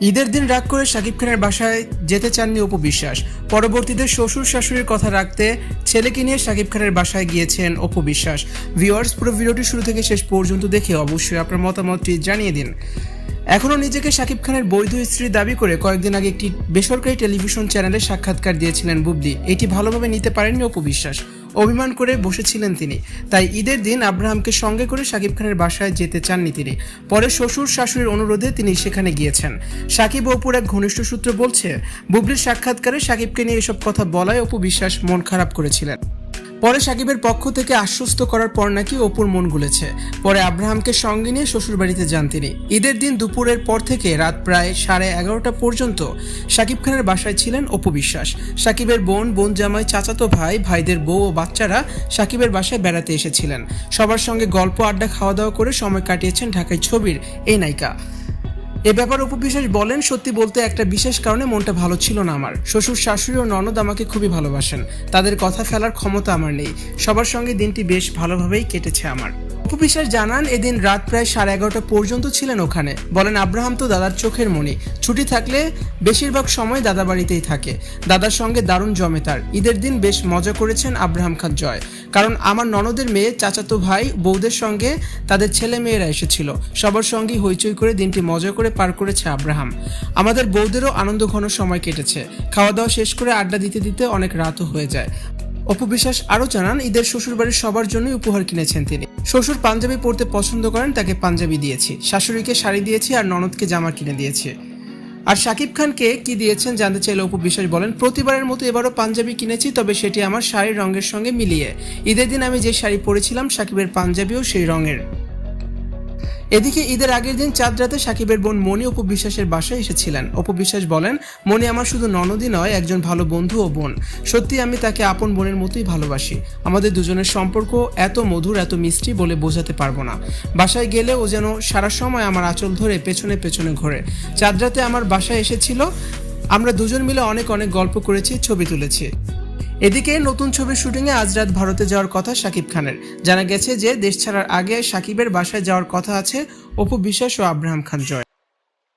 ঈদের দিন রাগ করে শাকিব খানের বাসায় যেতে চাননি অপু বিশ্বাস। পরবর্তীতে শ্বশুর শাশুড়ির কথা রাখতে ছেলেকে নিয়ে শাকিব খানের বাসায় গিয়েছেন অপু বিশ্বাস। ভিউয়ার্স, পুরো ভিডিওটি শুরু থেকে শেষ পর্যন্ত দেখে অবশ্যই আপনার মতামতটি জানিয়ে দিন। এখনও নিজেকে শাকিব খানের বৈধ স্ত্রী দাবি করে কয়েকদিন আগে একটি বেসরকারি টেলিভিশন চ্যানেলে সাক্ষাৎকার দিয়েছিলেন বুবলি। এটি ভালোভাবে নিতে পারেননি অপু বিশ্বাস। অভিমান করে বসেছিলেন তিনি। তাই ঈদের দিন আব্রাহামকে সঙ্গে করে শাকিব খানের বাসায় যেতে চাননি তিনি। পরে শ্বশুর শাশুড়ির অনুরোধে তিনি সেখানে গিয়েছেন। সাকিব অপুর এক ঘনিষ্ঠ সূত্র বলছে, বুবলির সাক্ষাৎকারে সাকিবকে নিয়ে এসব কথা বলায় অপু বিশ্বাস মন খারাপ করেছিলেন। পরে সাকিবের পক্ষ থেকে আশ্বস্ত করার পর নাকি অপুর মন গুলেছে। পরে আব্রাহামকে সঙ্গে নিয়ে শ্বশুরবাড়িতে যান তিনি। ঈদের দিন দুপুরের পর থেকে রাত প্রায় সাড়ে এগারোটা পর্যন্ত সাকিব খানের বাসায় ছিলেন অপু বিশ্বাস। সাকিবের বোন বোন জামাই, চাচাতো ভাই, ভাইদের বউ ও বাচ্চারা সাকিবের বাসায় বেড়াতে এসেছিলেন। সবার সঙ্গে গল্প, আড্ডা খাওয়া দাওয়া করে সময় কাটিয়েছেন ঢাকায় ছবির এই নায়িকা। এ ব্যাপারে অপু বিশ্বাস বলেন, সত্যি বলতে একটা বিশেষ কারণে মনটা ভালো ছিল না আমার। শ্বশুর, শাশুড়ি ও ননদ আমাকে খুবই ভালোবাসেন। তাদের কথা ফেলার ক্ষমতা আমার নেই। সবার সঙ্গে দিনটি বেশ ভালোভাবেই কেটেছে আমার। অপু বিশ্বাস জানান, এদিন রাত প্রায় সাড়ে এগারোটা পর্যন্ত ছিলেন ওখানে। বলেন, আব্রাহাম তো দাদার চোখের মণি। ছুটি থাকলে বেশিরভাগ সময় দাদা বাড়িতেই থাকে। দাদার সঙ্গে দারুণ জমে তার। ঈদের দিন বেশ মজা করেছেন আব্রাহাম খান জয়। কারণ আমার ননদের মেয়ে, চাচাতো ভাই বৌদের সঙ্গে তাদের ছেলে মেয়েরা এসেছিল। সবার সঙ্গে হইচই করে দিনটি মজা করে পার করেছে আব্রাহাম। আমাদের বৌদেরও আনন্দ ঘন সময় কেটেছে। খাওয়া দাওয়া শেষ করে আড্ডা দিতে দিতে অনেক রাতও হয়ে যায়। অপু বিশ্বাস আরও জানান, ঈদের শ্বশুরবাড়ির সবার জন্যই উপহার কিনেছেন তিনি। শ্বশুর পাঞ্জাবি পরতে পছন্দ করেন, তাকে পাঞ্জাবি দিয়েছি। শাশুড়িকে শাড়ি দিয়েছি আর ননদকে জামা কিনে দিয়েছি। আর শাকিব খানকে কি দিয়েছেন জানতে চাইলে অপু বিশ্বাস বলেন, প্রতিবারের মতো এবারও পাঞ্জাবি কিনেছি, তবে সেটি আমার শাড়ির রঙের সঙ্গে মিলিয়ে। ঈদের দিন আমি যে শাড়ি পরেছিলাম সাকিবের পাঞ্জাবিও সেই রঙের। এদিকে ঈদের আগের দিন চাঁদ রাতে সাকিবের বোন মণি অপু বিশ্বাসের বাসায় এসেছিলেন। অপু বিশ্বাস বলেন, মণি আমার শুধু ননদই নয়, একজন ভালো বন্ধু ও বোন। সত্যি আমি তাকে আপন বোনের মতোই ভালোবাসি। আমাদের দুজনের সম্পর্ক এত মধুর, এত মিষ্টি বলে বোঝাতে পারব না। বাসায় গেলে ও যেন সারা সময় আমার আঁচল ধরে পেছনে পেছনে ঘোরে। চাঁদ রাতে আমার বাসায় এসেছিল। আমরা দুজন মিলে অনেক অনেক গল্প করেছি, ছবি তুলেছি। এদিকে নতুন ছবির শুটিংয়ে আজ রাত ভারতে যাওয়ার কথা শাকিব খানের। জানা গেছে যে দেশ ছাড়ার আগে সাকিবের বাসায় যাওয়ার কথা আছে অপু বিশ্বাস ও আব্রাহাম খান জয়।